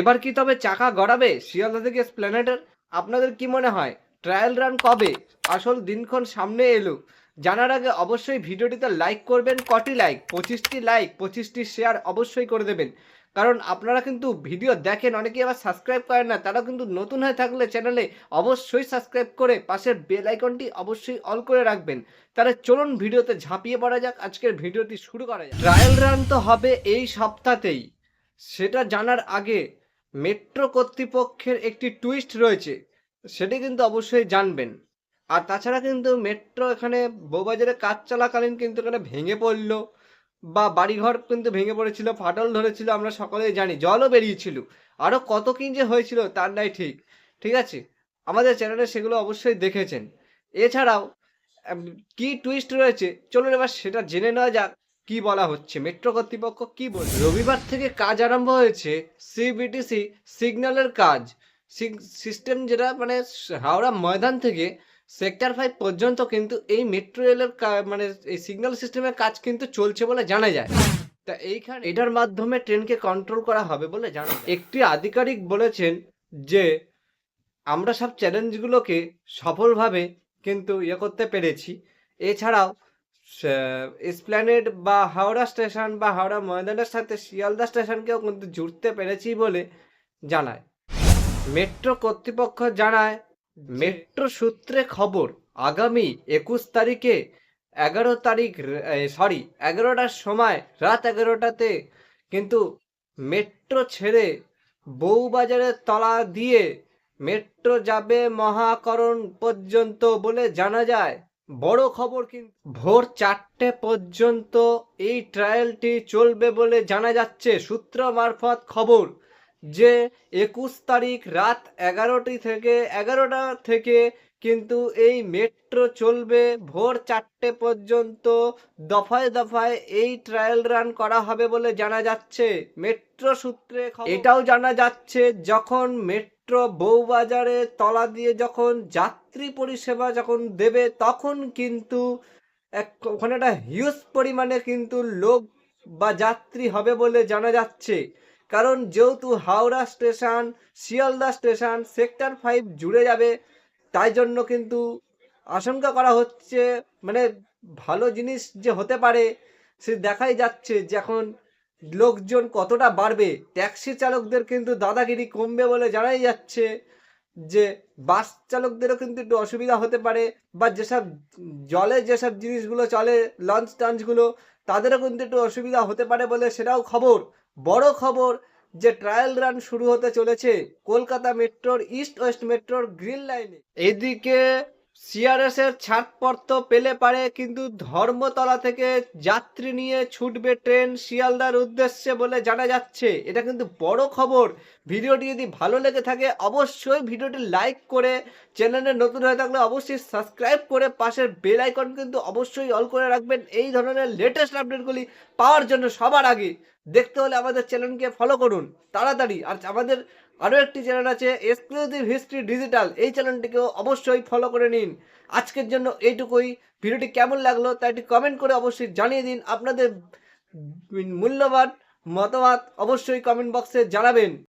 এবার কি তবে চাকা গড়াবে শিয়ালদা থেকে স্প্ল্যানেডের? আপনাদের কি মনে হয়? ট্রায়াল রান কবে? আসল দিনক্ষণ সামনে এলো। জানার আগে অবশ্যই ভিডিওটিতে লাইক করবেন, কটি লাইক? পঁচিশটি লাইক, পঁচিশটি শেয়ার অবশ্যই করে দেবেন। কারণ আপনারা কিন্তু ভিডিও দেখেন, অনেকেই আবার সাবস্ক্রাইব করেন না তারা কিন্তু নতুন হয়ে থাকলে চ্যানেলে অবশ্যই সাবস্ক্রাইব করে পাশের বেল আইকনটি অবশ্যই অল করে রাখবেন। তাহলে চলুন ভিডিওতে ঝাঁপিয়ে পড়া যাক, আজকের ভিডিওটি শুরু করা যাক। ট্রায়াল রান তো হবে এই সপ্তাহতেই। সেটা জানার আগে মেট্রো কর্তৃপক্ষের একটি টুইস্ট রয়েছে, সেটি কিন্তু অবশ্যই জানবেন। আর তাছাড়া কিন্তু মেট্রো এখানে বউবাজারে কাজ চলাকালীন কিন্তু এখানে ভেঙে পড়ল, বা বাড়িঘর কিন্তু ভেঙে পড়েছিল, ফাটল ধরেছিল, আমরা সকলেই জানি, জলও বেরিয়েছিল। আরও কত কি যে হয়েছিল তার নাই ঠিক ঠিক আছে? আমাদের চ্যানেলে সেগুলো অবশ্যই দেখেছেন। এছাড়াও কি টুইস্ট রয়েছে, চলুন এবার সেটা জেনে নেওয়া যাক। কি বলা হচ্ছে? মেট্রো কর্তৃপক্ষ কি বল রবিবার থেকে কাজ আরম্ভ হয়েছে সিবিটিসি সিগন্যালের কাজ। সিস্টেম যেটা মানে হাওড়া ময়দান থেকে সেক্টর ফাইভ পর্যন্ত কিন্তু এই মেট্রো রেলের মানে এই সিগন্যাল সিস্টেমের কাজ কিন্তু চলছে বলে জানা যায়। তা এইখানে এটার মাধ্যমে ট্রেনকে কন্ট্রোল করা হবে বলে জানা একটি আধিকারিক বলেছেন যে, আমরা সব চ্যালেঞ্জগুলোকে সফলভাবে কিন্তু ইয়ে করতে পেরেছি। এছাড়াও এসপ্ল্যানেড বা হাওড়া স্টেশন বা হাওড়া ময়দানের সাথে শিয়ালদা স্টেশনকেও কিন্তু জুড়তে পেরেছি বলে জানায়। মেট্রো কর্তৃপক্ষ জানায়, মেট্রো সূত্রে খবর, আগামী একুশ তারিখে এগারো তারিখ সরি এগারোটার সময়, রাত এগারোটাতে কিন্তু মেট্রো ছেড়ে বউবাজারের তলা দিয়ে মেট্রো যাবে মহাকরণ পর্যন্ত বলে জানা যায়। বড় খবর কিন্তু ভোর চারটে পর্যন্ত এই ট্রায়ালটি চলবে বলে জানা যাচ্ছে। সূত্র মারফত খবর যে, একুশ তারিখ রাত এগারোটি থেকে, এগারোটা থেকে কিন্তু এই মেট্রো চলবে। ভোর চারটে পর্যন্ত দফায় দফায় এই ট্রায়াল রান করা হবে বলে জানা যাচ্ছে। মেট্রো সূত্রে এটাও জানা যাচ্ছে যখন মেট্রো বউবাজারে তলা দিয়ে যখন যাত্রী পরিষেবা যখন দেবে, তখন কিন্তু এক, ওখানে একটা হিউজ পরিমাণে কিন্তু লোক বা যাত্রী হবে বলে জানা যাচ্ছে। কারণ যেহেতু Howrah station, Sealdah station, sector five জুড়ে যাবে, তাই জন্য কিন্তু আশঙ্কা করা হচ্ছে মানে ভালো জিনিস যে হতে পারে, সে দেখাই যাচ্ছে যে এখন লোকজন কতটা বাড়বে? ট্যাক্সি চালকদের কিন্তু দাদাগিরি কমবে বলে জানাই যাচ্ছে যে, বাস চালকদেরও কিন্তু একটু অসুবিধা হতে পারে বা যেসব জলে যেসব জিনিসগুলো চলে লঞ্চ টঞ্চগুলো তাদেরও কিন্তু একটু অসুবিধা হতে পারে বলে সেটাও খবর। বড় খবর যে ট্রায়াল রান শুরু হতে চলেছে কলকাতা মেট্রোর ইস্ট ওয়েস্ট মেট্রোর গ্রিন লাইনে এদিকে সিআরএস এর ছাড়পত্র পেলে পারে, কিন্তু ধর্মতলা থেকে যাত্রী নিয়ে ছুটবে ট্রেন শিয়ালদার উদ্দেশ্যে বলে জানা যাচ্ছে। এটা কিন্তু বড় খবর। ভিডিওটি যদি ভালো লেগে থাকে, অবশ্যই ভিডিওটি লাইক করে চ্যানেলে নতুন হয়ে থাকলে অবশ্যই সাবস্ক্রাইব করে পাশের বেল আইকন কিন্তু অবশ্যই অল করে রাখবেন। এই ধরনের লেটেস্ট আপডেটগুলি পাওয়ার জন্য সবার আগে। দেখতে হলে আমাদের চ্যানেলকে ফলো করুন। তাড়াতাড়ি। আর আমাদের আরও একটি চ্যানেল আছে এক্সক্লুসিভ হিস্ট্রি ডিজিটাল এই চ্যানেলটিকেও অবশ্যই ফলো করে নিন। আজকের জন্য এইটুকুই। ভিডিওটি কেমন লাগল তা একটি কমেন্ট করে অবশ্যই জানিয়ে দিন। আপনাদের মূল্যবান মতামত অবশ্যই কমেন্ট বক্সে জানাবেন।